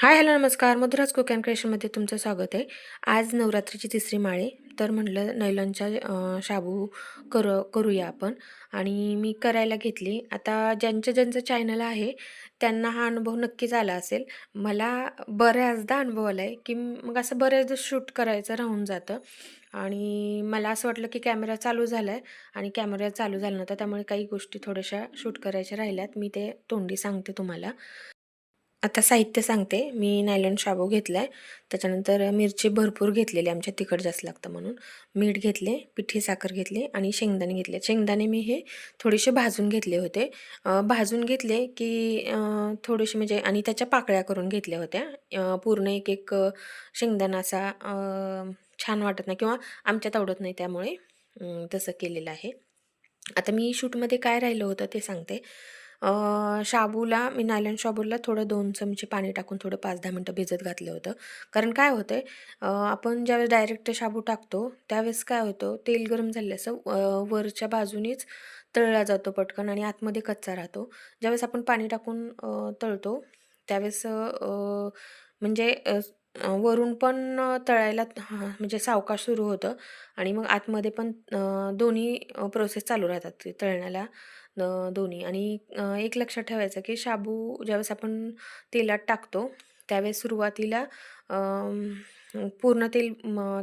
Hi hello नमस्कार. Madhuraj cook and क्रिएशनमध्ये तुमचं स्वागत आहे. आज नवरात्रीची तिसरी माळे तर म्हटलं नैलॉनच्या शाबू करू करूया आपण. आणि मी करायला घेतली. आता ज्यांचं ज्यांचं चॅनल आहे त्यांना हा अनुभव नक्कीच आला असेल. मला बऱ्याचदा अनुभव आला आहे की मग असं बऱ्याचदा शूट करायचं राहून जातं. आणि मला असं वाटलं की कॅमेरा चालू झाला आहे आणि कॅमेरा चालू झाला नव्हता त्यामुळे काही गोष्टी थोड्याशा शूट करायच्या राहिल्यात. मी ते तोंडी सांगते तुम्हाला. आता साहित्य सांगते. मी नायलॉन शाबू घेतला आहे त्याच्यानंतर मिरची भरपूर घेतलेली आमच्या तिखट जास्त लागतं म्हणून. मीठ घेतले पिठी साखर घेतली आणि शेंगदाणे घेतले. शेंगदाणे मी हे थोडेसे भाजून घेतले होते. भाजून घेतले की थोडेसे म्हणजे आणि त्याच्या पाकळ्या करून घेतल्या होत्या. पूर्ण एक एक शेंगदाणा असा छान वाटत नाही किंवा आमच्यात आवडत नाही त्यामुळे तसं केलेलं आहे. आता मी शूटमध्ये काय राहिलं होतं ते सांगते. शाबूला मी नायलॉन शाबूला थोडं दोन चमचे पाणी टाकून थोडं पाच दहा मिनटं भिजत घातलं होतं. कारण काय होतं आहे आपण ज्यावेळेस डायरेक्ट शाबू टाकतो त्यावेळेस काय होतं तेल गरम झालं असं वरच्या बाजूनीच तळला जातो पटकन आणि आतमध्ये कच्चा राहतो. ज्यावेळेस आपण पाणी टाकून तळतो त्यावेळेस म्हणजे वरून पण तळायला म्हणजे सावकाश सुरू होतं आणि मग आतमध्ये पण दोन्ही प्रोसेस चालू राहतात तळण्याला. दोन्ही. आणि एक लक्षात ठेवायचं की शाबू ज्यावेळेस आपण तेलात टाकतो त्यावेळेस सुरुवातीला पूर्ण तेल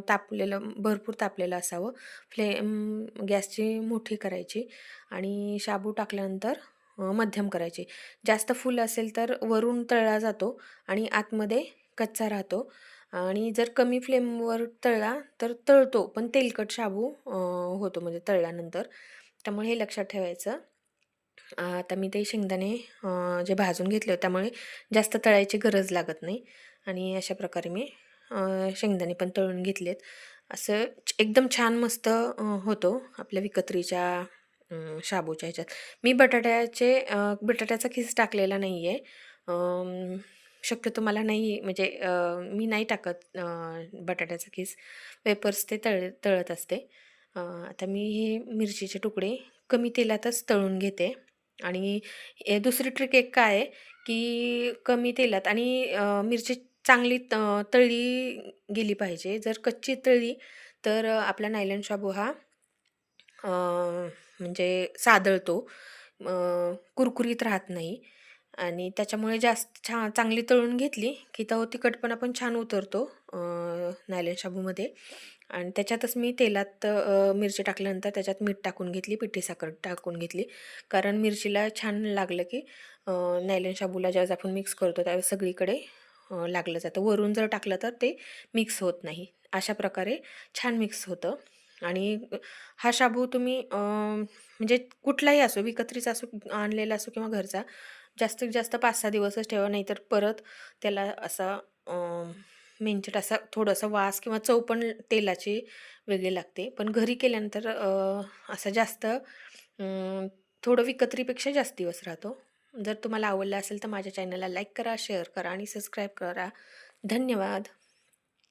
तापलेलं भरपूर तापलेलं असावं. फ्लेम गॅसची मोठी करायची आणि शाबू टाकल्यानंतर मध्यम करायची. जास्त फुल असेल तर वरून तळला जातो आणि आतमध्ये कच्चा राहतो. आणि जर कमी फ्लेमवर तळला तर तळतो पण तेलकट शाबू होतो म्हणजे तळल्यानंतर. त्यामुळे हे लक्षात ठेवायचं. आता मी ते शेंगदाणे जे भाजून घेतले होते त्यामुळे जास्त तळायची गरज लागत नाही. आणि अशा प्रकारे मी शेंगदाणे पण तळून घेतलेत. असं एकदम छान मस्त होतो आपल्या विकत्रीच्या शाबूच्या ह्याच्यात. मी बटाट्याचे बटाट्याचा खिस टाकलेला नाही आहे शक्यतो मला नाही म्हणजे मी नाही टाकत बटाट्याचा खिस वेपर्स ते तळ तळत असते. आता मी हे मिरचीचे तुकडे कमी तेलातच तळून घेते. आणि ए दुसरी ट्रिक एक काय आहे, की कमी तेलात आणि मिरची चांगली त तळली गेली पाहिजे. जर कच्ची तळली तर आपला नायलन शाबू हा म्हणजे सादळतो. कुरकुरीत राहत नाही आणि त्याच्यामुळे जास्त छान चांगली तळून घेतली, की तो तिखटपणा पण छान उतरतो नायलन नायलॉन शाबूमध्ये आणि त्याच्यातच मी तेलात मिरची टाकल्यानंतर त्याच्यात मीठ टाकून घेतली, पिठी साखर टाकून घेतली. कारण मिरचीला छान लागलं, की नायलन नायलॉन शाबूला ज्यावेळेस आपण मिक्स करतो त्यावेळेस सगळीकडे लागलं जातं. वरून जर टाकलं तर ते मिक्स होत नाही. अशा प्रकारे छान मिक्स होतं आणि हा शाबू तुम्ही म्हणजे कुठलाही असो, विकत्रीचा असो, आणलेला असो किंवा घरचा, जास्तीत जास्त 5-6 दिवसच ठेवा. नाहीतर परत त्याला असा मिंचट असा थोडासा वास किंवा चव पण तेलाची वेगळी लागते. पण घरी केल्यानंतर असा जास्त थोडं विकत्रीपेक्षा जास्त दिवस राहतो. जर तुम्हाला आवडला असेल तर माझ्या चॅनलला लाईक करा, शेअर करा आणि सबस्क्राईब करा. धन्यवाद.